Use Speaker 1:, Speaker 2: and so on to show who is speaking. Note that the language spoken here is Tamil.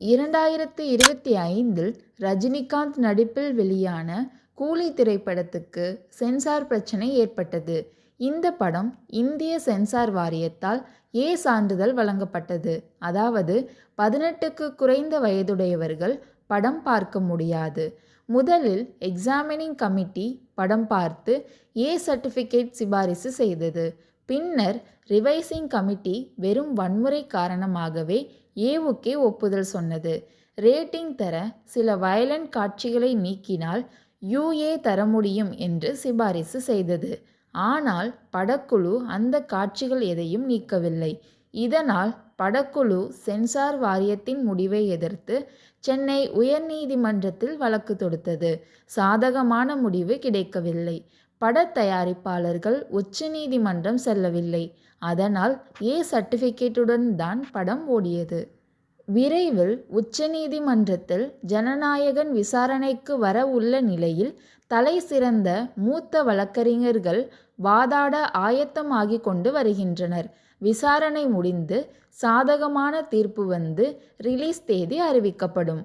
Speaker 1: இரண்டாயிரத்து இருபத்தி ஐந்தில் ரஜினிகாந்த் நடிப்பில் வெளியான கூலி திரைப்படத்துக்கு சென்சார் பிரச்சனை ஏற்பட்டது. இந்த படம் இந்திய சென்சார் வாரியத்தால் ஏ சான்றிதழ் வழங்கப்பட்டது. அதாவது பதினெட்டுக்கு குறைந்த வயதுடையவர்கள் படம் பார்க்க முடியாது. முதலில் எக்ஸாமினிங் கமிட்டி படம் பார்த்து ஏ சர்டிஃபிகேட் சிபாரிசு செய்தது. பின்னர் ரிவைசிங் கமிட்டி வெறும் வன்முறை காரணமாகவே ஏவுக்கே ஒப்புதல் சொன்னது. ரேட்டிங் தர சில வயலண்ட் காட்சிகளை நீக்கினால் யூஏ தர முடியும் என்று சிபாரிசு செய்தது. ஆனால் படக்குழு அந்த காட்சிகள் எதையும் நீக்கவில்லை. இதனால் படக்குழு சென்சார் வாரியத்தின் முடிவை எதிர்த்து சென்னை உயர்நீதிமன்றத்தில் வழக்கு தொடுத்தது. சாதகமான முடிவு கிடைக்கவில்லை. பட தயாரிப்பாளர்கள் உச்சநீதிமன்றம் செல்லவில்லை. அதனால் ஏ சர்டிஃபிகேட்டுடன் தான் படம் ஓடியது. விரைவில் உச்சநீதிமன்றத்தில் ஜனநாயகன் விசாரணைக்கு வர உள்ள நிலையில் தலை சிறந்த மூத்த வழக்கறிஞர்கள் வாதாட ஆயத்தமாகி கொண்டு வருகின்றனர். விசாரணை முடிந்து சாதகமான தீர்ப்பு வந்து ரிலீஸ் தேதி அறிவிக்கப்படும்.